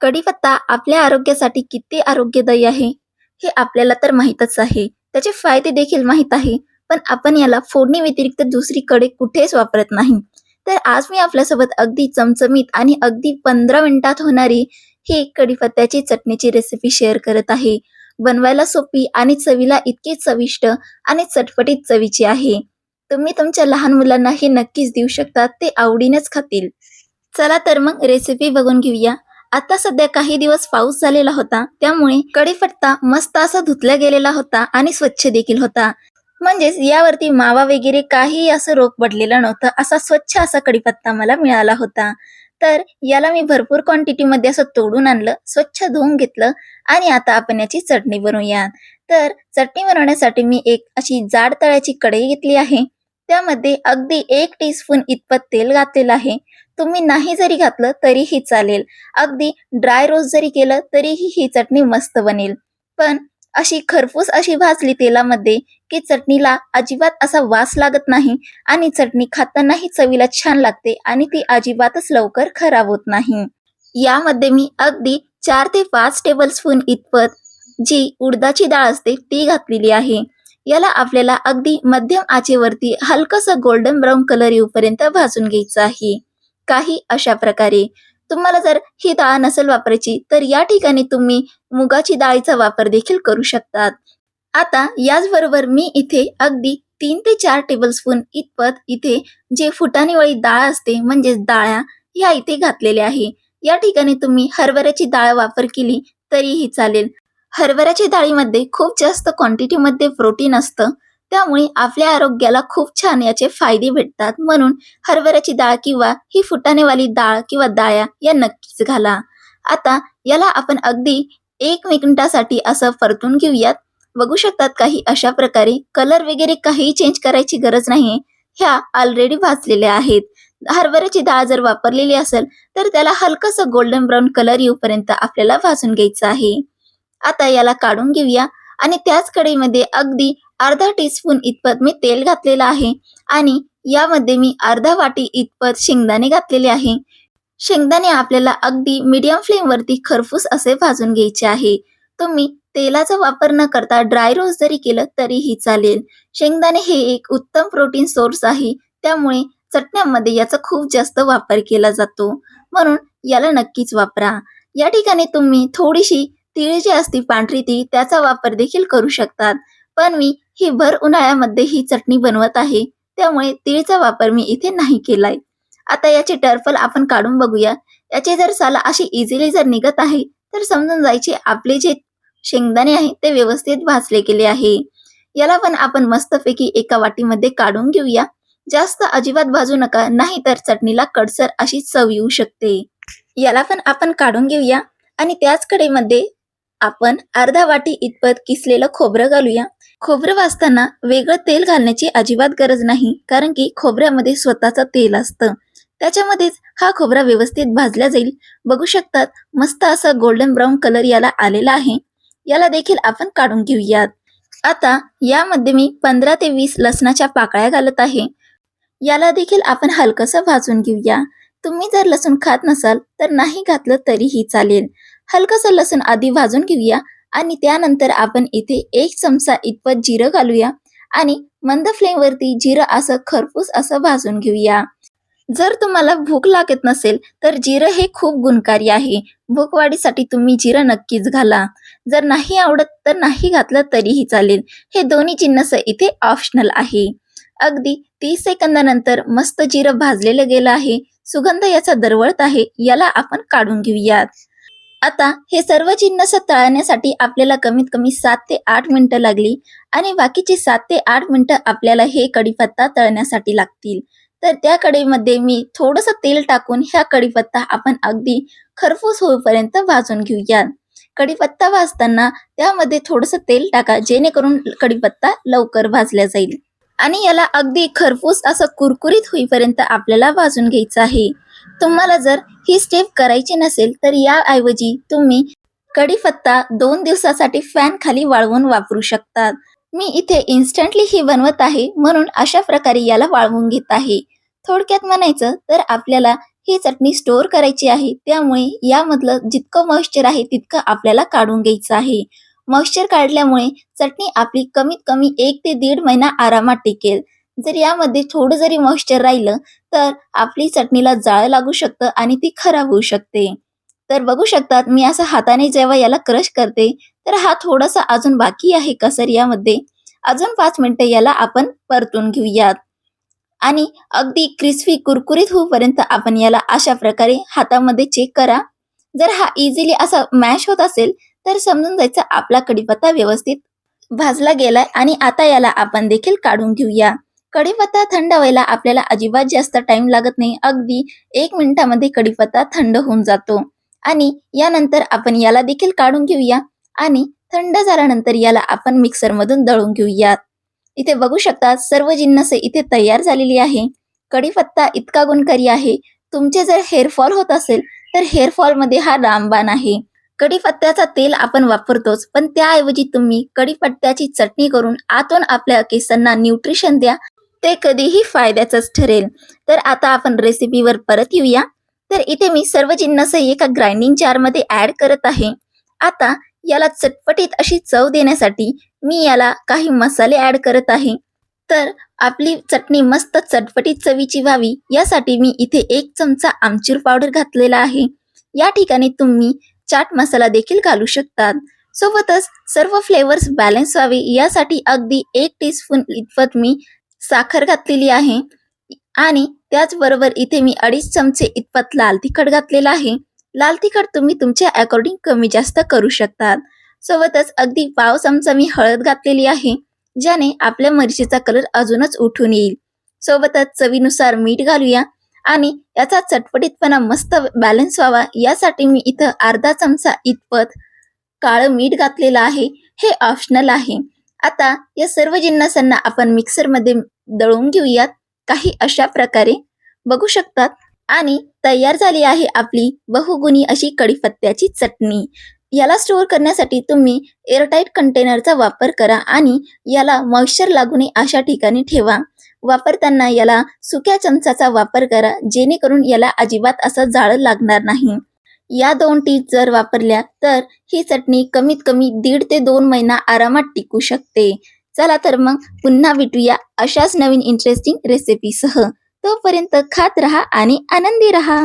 कढीपत्ता आपल्या आरोग्यासाठी किती आरोग्यदायी आहे हे आपल्याला तर माहीतच आहे. त्याचे फायदे देखील माहीत आहे पण आपण याला फोडणी व्यतिरिक्त दुसरीकडे कुठेच वापरत नाही. तर आज मी आपल्यासोबत अगदी चमचमीत आणि अगदी पंधरा मिनिटात होणारी ही कढीपत्त्याची चटणीची रेसिपी शेअर करत आहे. बनवायला सोपी आणि चवीला इतकी चविष्ट आणि चटपटीत चवीची आहे. तुम्ही तुमच्या लहान मुलांना हे नक्कीच देऊ शकता ते आवडीनेच खातील. चला तर मग रेसिपी बघून घेऊया. आता सध्या काही दिवस पाऊस झालेला होता. त्यामुळे कढीपत्ता मस्त असा धुतला गेलेला होता आणि स्वच्छ देखील होता. म्हणजेच यावरती मावा वगैरे काही असं रोग पडलेला नव्हतं. असा स्वच्छ असा कडीपत्ता मला मिळाला होता. तर याला मी भरपूर क्वांटिटीमध्ये असं तोडून आणलं स्वच्छ धुवून घेतलं आणि आता आपण याची चटणी बनवूया तर चटणी बनवण्यासाठी मी एक अशी जाड तळ्याची कढई घेतली आहे. त्यामध्ये अगदी एक टीस्पून इतपत तेल घातलेलं आहे. तुम्ही नाही जरी घातलं तरीही चालेल. अगदी ड्राय रोस्ट जरी केलं तरीही ही चटणी मस्त बनेल. पण अशी खरपूस अशी भाजली तेलामध्ये की चटणीला अजिबात असा वास लागत नाही आणि चटणी खातानाही चवीला छान लागते आणि ती अजिबातच लवकर खराब होत नाही. यामध्ये मी अगदी चार ते पाच टेबल स्पून इतपत जी उडदाची डाळ असते ती घातलेली आहे. याला आपल्याला अगदी मध्यम आचेवरती हलकसं गोल्डन ब्राऊन कलर येऊपर्यंत भाजून घ्यायचं आहे. काही अशा प्रकारे. तुम्हाला जर ही डाळ नसेल वापरायची तर या ठिकाणी तुम्ही मुगाची डाळीचा वापर देखील करू शकतात. आता याचबरोबर मी इथे अगदी तीन ते चार टेबलस्पून इतपत इथे जे फुटाणीवाळी डाळ असते म्हणजेच डाळ्या ह्या इथे घातलेल्या आहे. या ठिकाणी तुम्ही हरभऱ्याची डाळ वापर केली तरीही चालेल. हरभऱ्याच्या डाळीमध्ये खूप जास्त क्वांटिटीमध्ये प्रोटीन असतं. त्यामुळे आपल्या आरोग्याला खूप छान याचे फायदे भेटतात. म्हणून हरभऱ्याची डाळ किंवा ही फुटाणेवाली डाळ किंवा डाळ्या या नक्कीच घाला. आता याला आपण अगदी एक मिनिटासाठी असं परतून घेऊयात. बघू शकतात काही अशा प्रकारे कलर वगैरे काही चेंज करायची गरज नाही ह्या ऑलरेडी भाजलेल्या आहेत. हरभऱ्याची डाळ जर वापरलेली असेल तर त्याला हलकसं गोल्डन ब्राऊन कलर येऊपर्यंत आपल्याला भाजून घ्यायचं आहे. आता याला काढून घेऊया. आणि त्याच कढईमध्ये अगदी अर्धा टीस्पून इतपत मी तेल घातलेलं आहे. आणि यामध्ये मी अर्धा वाटी इतपत शेंगदाणे घातलेले आहे. शेंगदाणे आपल्याला अगदी मीडियम फ्लेमवरती खरफूस असे भाजून घ्यायचे आहे. तुम्ही तेलाचा वापर न करता ड्राय रोज जरी केलं तरीही चालेल. शेंगदाणे हे एक उत्तम प्रोटीन सोर्स आहे. त्यामुळे चटण्यामध्ये याचा खूप जास्त वापर केला जातो. म्हणून याला नक्कीच वापरा. या ठिकाणी तुम्ही थोडीशी तिळेची जी असती पांढरी ती त्याचा वापर देखील करू शकतात. पण मी ही भर उन्हाळ्यामध्ये ही चटणी बनवत आहे त्यामुळे तिळचा वापर मी इथे नाही केलाय. आता याची टर्फल आपण काढून बघूया. याची जर साला अशी इझिली जर निघत आहे तर समजून जायचे आपले जे शेंगदाणे आहे ते व्यवस्थित भाजले गेले आहे. याला पण आपण मस्तपैकी एका वाटीमध्ये काढून घेऊया. जास्त अजिबात भाजू नका नाही तर चटणीला कडसर अशी चव येऊ शकते. याला पण आपण काढून घेऊया. आणि त्याच कडेमध्ये आपण अर्धा वाटी इतपत किसलेलं खोबरं घालूया. खोबरं वाचताना वेगळं तेल घालण्याची अजिबात गरज नाही कारण की खोबऱ्यामध्ये स्वतःचं तेल असतं. त्याच्यामध्येच हा खोबरा व्यवस्थित भाजला जाईल. बघू शकतात मस्त असा गोल्डन ब्राऊन कलर याला आलेला आहे. याला देखील आपण काढून घेऊयात. आता यामध्ये मी पंधरा ते वीस लसणाच्या पाकळ्या घालत आहे. याला देखील आपण हलकसं भाजून घेऊया. तुम्ही जर लसूण खात नसाल तर नाही घातलं तरीही चालेल. हलकसं लसूण आधी भाजून घेऊया आणि त्यानंतर आपण इथे एक चमचा इतपत जिरं घालूया आणि मंद फ्लेमवरती जिरं असं खरपूस असं भाजून घेऊया. जर तुम्हाला भूक लागत नसेल तर जिरं हे खूप गुणकारी आहे. भूक वाढीसाठी तुम्ही जिरं नक्कीच घाला. जर नाही आवडत तर नाही घातलं तरीही चालेल. हे दोन्ही जिन्नस इथे ऑप्शनल आहे. अगदी तीस सेकंदानंतर मस्त जिरं भाजलेलं गेलं आहे. सुगंध याचा दरवळत आहे याला आपण काढून घेऊयात. आता हे सर्व जिन्नस तळण्यासाठी आपल्याला कमीत कमी सात ते आठ मिनिटं लागली आणि बाकीची सात ते आठ मिनिटं आपल्याला हे कढीपत्ता तळण्यासाठी लागतील. तर त्या कढईमध्ये मी थोडंसं तेल टाकून ह्या कढीपत्ता आपण अगदी खरपूस होईपर्यंत भाजून घेऊया कढीपत्ता भाजताना त्यामध्ये थोडंसं तेल टाका जेणेकरून कढीपत्ता लवकर भाजला जाईल. आणि याला अगदी खरपूस असं कुरकुरीत होईपर्यंत आपल्याला भाजून घ्यायचं आहे. तुम्हाला जर ही स्टेप करायची नसेल तर याऐवजी तुम्ही कढीपत्ता दोन दिवसासाठी फॅन खाली वाळवून वापरू शकतात. मी इथे इन्स्टंटली ही बनवत आहे म्हणून अशा प्रकारे याला वाळवून घेत आहे. थोडक्यात म्हणायचं तर आपल्याला ही चटणी स्टोअर करायची आहे त्यामुळे यामधलं जितकं मॉइश्चर आहे तितकं आपल्याला काढून घ्यायचं आहे. मॉइश्चर काढल्यामुळे चटणी आपली कमीत कमी एक ते दीड महिना आरामात टिकेल. जर यामध्ये थोडं जरी मॉइश्चर राहिलं तर आपली चटणीला जाळं लागू शकतं आणि ती खराब होऊ शकते. तर बघू शकतात मी असं हाताने जेव्हा याला क्रश करते तर हा थोडासा अजून बाकी आहे कसर यामध्ये? अजून पाच मिनिटं याला आपण परतून घेऊयात. आणि अगदी क्रिस्पी कुरकुरीत होऊपर्यंत आपण याला अशा प्रकारे हातामध्ये चेक करा. जर हा इझिली असा मॅश होत असेल तर समजून जायचं आपला कढीपत्ता व्यवस्थित भाजला गेलाय आणि आता याला आपण देखील काढून घेऊया. कढीपत्ता थंड व्हायला आपल्याला अजिबात जास्त टाइम लागत नाही. अगदी एक मिनिटामध्ये कढीपत्ता थंड होऊन जातो. आणि यानंतर आपण याला देखील काढून घेऊया आणि थंड झाल्यानंतर याला आपण मिक्सरमधून दळून घेऊयात इथे बघू शकता सर्व जिन्नस इथे तयार झालेली आहे. कढीपत्ता इतका गुणकारी आहे. तुमचे जर हेअरफॉल होत असेल तर हेअरफॉलमध्ये हा रामबाण आहे. कढीपत्त्याचा तेल आपण वापरतोच पण त्याऐवजी तुम्ही कढीपत्त्याची चटणी करून आतून आपल्या केसांना न्यूट्रिशन द्या ते कधीही फायद्याचंच ठरेल. तर आता आपण रेसिपीवर परत येऊया. तर इथे मी सर्व जिन्नस एका ग्राइंडिंग जारमध्ये ॲड करत आहे. आता याला चटपटीत अशी चव देण्यासाठी मी याला काही मसाले ॲड करत आहे. तर आपली चटणी मस्त चटपटीत चवीची व्हावी यासाठी मी इथे एक चमचा आमचूर पावडर घातलेला आहे. या ठिकाणी तुम्ही चाट मसाला देखील घालू शकतात. सोबतच सर्व फ्लेवर्स बॅलन्स व्हावे यासाठी अगदी एक टीस्पून इतपत मी साखर घातलेली आहे. आणि त्याचबरोबर इथे मी अडीच चमचे इतपत लाल तिखट घातलेला आहे. लाल तिखट तुम्ही तुमच्या अकॉर्डिंग कमी जास्त करू शकतात. सोबतच अगदी पाव चमचा मी हळद घातलेली आहे ज्याने आपल्या मिरचीचा कलर अजूनच उठून येईल. सोबतच चवीनुसार मीठ घालूया. आणि याचा चटपटीतपणा मस्त बॅलन्स व्हावा. यासाठी मी इथं अर्धा चमचा इतपत काळं मीठ घातलेलं आहे. हे ऑप्शनल आहे. आता या सर्व जिन्नसांना आपण मिक्सरमध्ये दळून घेऊयात. काही अशा प्रकारे. बघू शकतात. आणि तयार झाली आहे आपली बहुगुणी अशी कडीपत्त्याची चटणी. याला स्टोअर करण्यासाठी तुम्ही एअरटाईट कंटेनरचा वापर करा आणि याला मॉइश्चर लागू नये अशा ठिकाणी ठेवा. वापरताना याला सुक्या चमचाचा वापर करा जेणेकरून याला अजिबात असं जाळं लागणार नाही. या दोन टीप जर वापरल्या तर ही चटणी कमीत कमी दीड ते दोन महिना आरामात टिकू शकते. चला तर मग पुन्हा भेटूया अशाच नवीन इंटरेस्टिंग रेसिपीसह तोपर्यंत खात रहा आणि आनंदी रहा.